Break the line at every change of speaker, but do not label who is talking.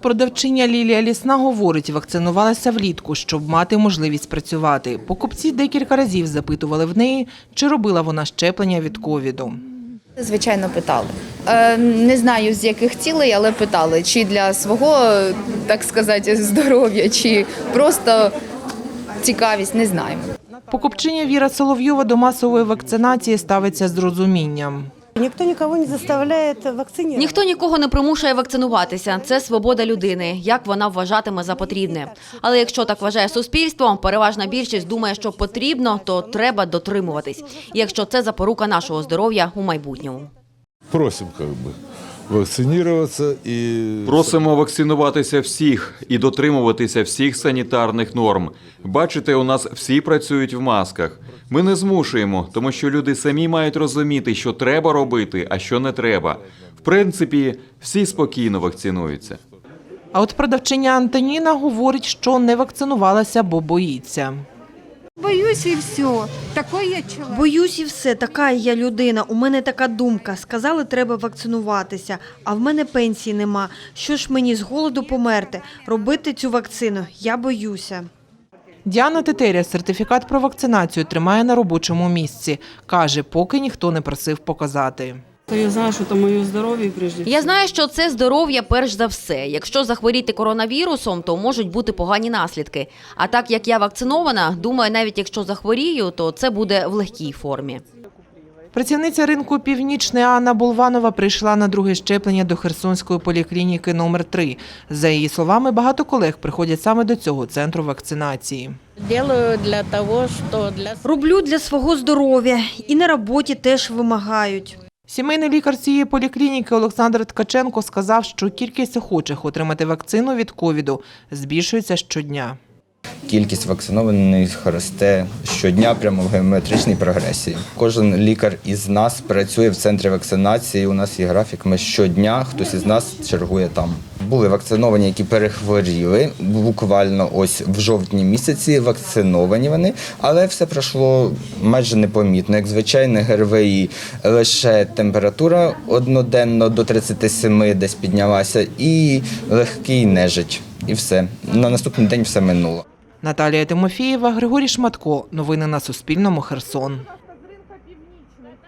Продавчиня Лілія Лісна говорить, вакцинувалася влітку, щоб мати можливість працювати. Покупці декілька разів запитували в неї, чи робила вона щеплення від ковіду.
Звичайно, питали. Е, не знаю з яких цілей, але питали, чи для свого, так сказати, здоров'я, чи просто цікавість, не знаємо.
Покупчиня Віра Соловйова до масової вакцинації ставиться з розумінням.
Никто нікого не заставляє вакцинувати.
Ніхто нікого не примушує вакцинуватися. Це свобода людини, як вона вважатиме за потрібне. Але якщо так вважає суспільство, переважна більшість думає, що потрібно, то треба дотримуватись. І Якщо це запорука нашого здоров'я у майбутньому.
Просим как бы вакцинироваться и
Просимо вакцинуватися всіх і дотримуватися всіх санітарних норм. Бачите, у нас всі працюють в масках. Ми не змушуємо, тому що люди самі мають розуміти, що треба робити, а що не треба. В принципі, всі спокійно вакцинуються.
А от продавчиня Антоніна говорить, що не вакцинувалася, бо боїться.
Боюсь і все. Такой я чоловік.
Боюсь і все, така я людина. У мене така думка. Сказали, треба вакцинуватися, а в мене пенсії нема. Що ж мені з голоду померти? Робити цю вакцину? Я боюся.
Діана Тетеря сертифікат про вакцинацію тримає на робочому місці. Каже, поки ніхто не просив показати.
То я знаю, що це моє здоров'я прежде.
Я знаю, що це здоров'я перш за все. Якщо захворіти коронавірусом, то можуть бути погані наслідки. А так як я вакцинована, думаю, навіть якщо захворію, то це буде в легкій формі.
Працівниця ринку Північний Анна Болванова прийшла на друге щеплення до Херсонської поліклініки номер 3 За її словами, багато колег приходять саме до цього центру вакцинації.
Делаю для того, что для
Роблю для свого здоров'я і на роботі теж вимагають.
Сімейний лікар цієї поліклініки Олександр Ткаченко сказав, що кількість охочих отримати вакцину від ковіду збільшується щодня.
Кількість вакцинованих росте щодня прямо в геометричній прогресії. Кожен лікар із нас працює в центрі вакцинації. У нас є графік. Ми щодня хтось із нас чергує там. Були вакциновані, які перехворіли. Буквально ось в жовтні місяці вакциновані вони, але все пройшло майже непомітно. Як звичайне ГРВІ, лише температура одноденно до 37 десь піднялася, і легкий нежить. І все. На наступний день все минуло.
Наталія Тимофієва, Григорій Шматко. Новини на Суспільному. Херсон.